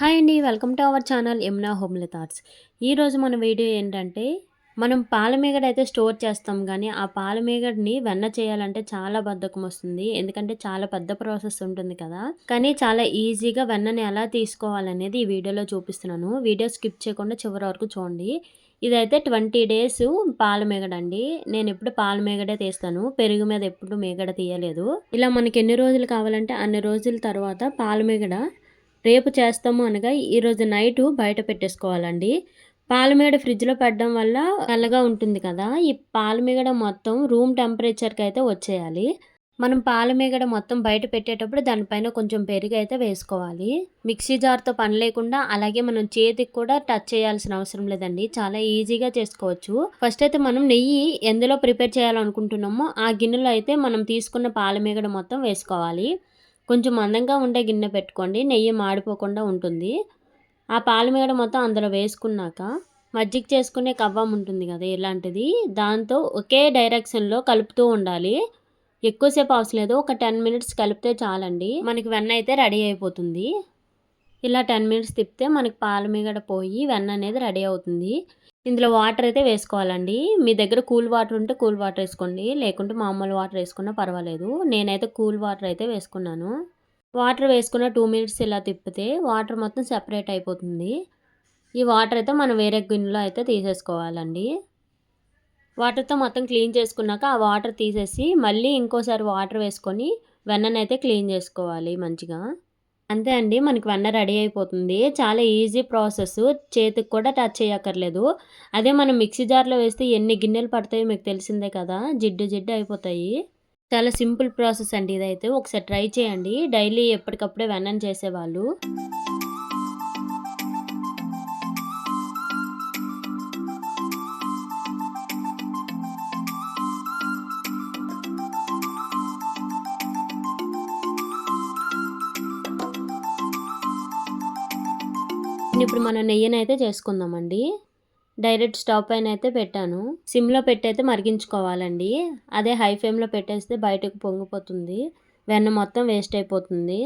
Hi అండి welcome to our channel Yamuna homely thoughts. ఈరోజు మన వీడియో ఏంటంటే మనం పాలమేగడ అయితే స్టోర్ చేస్తాం కానీ ఆ పాలమేగడిని వెన్న చేయాలంటే చాలా బద్ధకం వస్తుంది. ఎందుకంటే చాలా పెద్ద ప్రాసెస్ ఉంటుంది కదా. కానీ చాలా ఈజీగా వెన్నని ఎలా తీసుకోవాలనేది ఈ వీడియోలో చూపిస్తున్నాను. వీడియో స్కిప్ చేయకుండా చివరి వరకు చూడండి. ఇదైతే ట్వంటీ డేస్ పాలమేగడ అండి. నేను ఎప్పుడు పాల మేగడే తీస్తాను. పెరుగు మీద ఎప్పుడు మేగడ తీయలేదు. ఇలా మనకి ఎన్ని రోజులు కావాలంటే అన్ని రోజుల తర్వాత పాల మేగడ రేపు చేస్తాము అనగా ఈరోజు నైటు బయట పెట్టేసుకోవాలండి. పాలమీగడ ఫ్రిడ్జ్లో పెట్టడం వల్ల చల్లగా ఉంటుంది కదా. ఈ పాలమీగడ మొత్తం రూమ్ టెంపరేచర్కి అయితే వచ్చేయాలి. మనం పాలమీగడ మొత్తం బయట పెట్టేటప్పుడు దానిపైన కొంచెం పెరుగు అయితే వేసుకోవాలి. మిక్సీ జార్తో పని లేకుండా అలాగే మనం చేతికి కూడా టచ్ చేయాల్సిన అవసరం లేదండి. చాలా ఈజీగా చేసుకోవచ్చు. ఫస్ట్ అయితే మనం నెయ్యి ఎందులో ప్రిపేర్ చేయాలనుకుంటున్నామో ఆ గిన్నెలో అయితే మనం తీసుకున్న పాలమీగడ మొత్తం వేసుకోవాలి. కొంచెం మందంగా ఉండే గిన్నె పెట్టుకోండి. నెయ్యి మాడిపోకుండా ఉంటుంది. ఆ పాలమేగడ మొత్తం అందులో వేసుకున్నాక మజ్జిగ చేసుకునే కవ్వం ఉంటుంది కదా ఇలాంటిది. దాంతో ఒకే డైరెక్షన్లో కలుపుతూ ఉండాలి. ఎక్కువసేపు అవసరం లేదు. ఒక టెన్ మినిట్స్ కలిపితే చాలండి. మనకి వెన్న అయితే రెడీ అయిపోతుంది. ఇలా టెన్ మినిట్స్ తిప్పితే మనకి పాలమీగడ పోయి వెన్న అనేది రెడీ అవుతుంది. ఇందులో వాటర్ అయితే వేసుకోవాలండి. మీ దగ్గర కూల్ వాటర్ ఉంటే కూల్ వాటర్ వేసుకోండి. లేకుంటే మామూలు వాటర్ వేసుకున్నా పర్వాలేదు. నేనైతే కూల్ వాటర్ అయితే వేసుకున్నాను. వాటర్ వేసుకున్న టూ మినిట్స్ ఇలా తిప్పితే వాటర్ మొత్తం సెపరేట్ అయిపోతుంది. ఈ వాటర్ అయితే మనం వేరే గిన్నెలో అయితే తీసేసుకోవాలండి. వాటర్తో మొత్తం క్లీన్ చేసుకున్నాక ఆ వాటర్ తీసేసి మళ్ళీ ఇంకోసారి వాటర్ వేసుకొని వెన్ననైతే క్లీన్ చేసుకోవాలి మంచిగా. అంతే అండి మనకి వెన్న రెడీ అయిపోతుంది. చాలా ఈజీ ప్రాసెస్. చేతికి కూడా టచ్ చేయక్కర్లేదు. అదే మనం మిక్సీ జార్లో వేస్తే ఎన్ని గిన్నెలు పడతాయో మీకు తెలిసిందే కదా జిడ్డు జిడ్డు అయిపోతాయి. చాలా సింపుల్ ప్రాసెస్ అండి ఇదైతే. ఒకసారి ట్రై చేయండి. డైలీ ఎప్పటికప్పుడే వెన్నని చేసేవాళ్ళు. ఇప్పుడు మనం నెయ్యిని అయితే చేసుకుందామండి. డైరెక్ట్ స్టవ్ పైన అయితే పెట్టాను. సిమ్లో పెట్టయితే మరిగించుకోవాలండి. అదే హై ఫ్లేమ్లో పెట్టేస్తే బయటకు పొంగిపోతుంది. వెన్న మొత్తం వేస్ట్ అయిపోతుంది.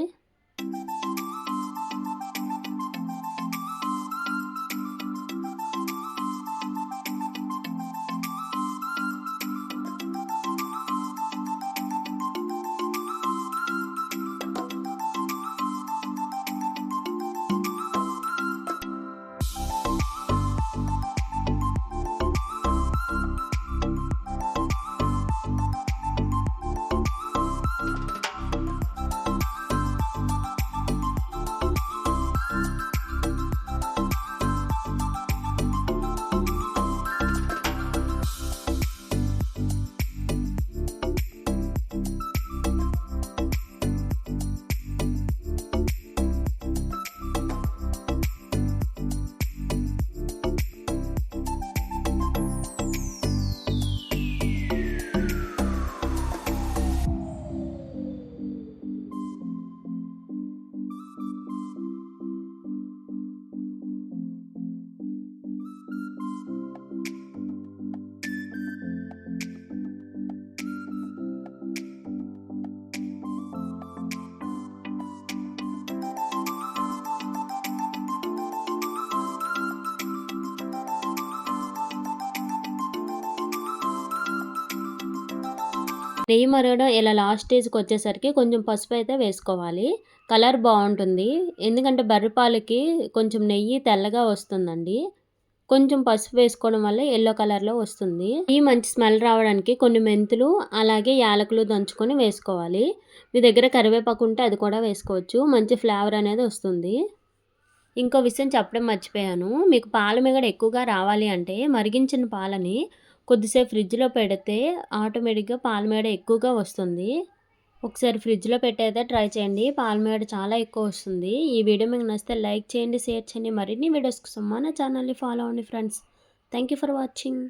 నెయ్యి మరగడం ఇలా లాస్ట్ స్టేజ్కి వచ్చేసరికి కొంచెం పసుపు అయితే వేసుకోవాలి. కలర్ బాగుంటుంది. ఎందుకంటే బర్రెపాలకి కొంచెం నెయ్యి తెల్లగా వస్తుందండి. కొంచెం పసుపు వేసుకోవడం వల్ల ఎల్లో కలర్లో వస్తుంది. ఈ మంచి స్మెల్ రావడానికి కొన్ని మెంతులు అలాగే యాలకులు దంచుకొని వేసుకోవాలి. మీ దగ్గర కరివేపాకు ఉంటే అది కూడా వేసుకోవచ్చు. మంచి ఫ్లేవర్ అనేది వస్తుంది. ఇంకో విషయం చెప్పడం మర్చిపోయాను. మీకు పాల మిగడ ఎక్కువగా రావాలి అంటే మరిగించిన పాలని కొద్దిసేపు ఫ్రిడ్జ్లో పెడితే ఆటోమేటిక్గా పాలమేడ ఎక్కువగా వస్తుంది. ఒకసారి ఫ్రిడ్జ్లో పెట్టయితే ట్రై చేయండి. పాలమేడ చాలా ఎక్కువ వస్తుంది. ఈ వీడియో మీకు నచ్చితే లైక్ చేయండి షేర్ చేయండి. మరిన్ని వీడియోస్ కోసం మన ఛానల్ని ఫాలో అవ్వండి friends. Thank you for watching.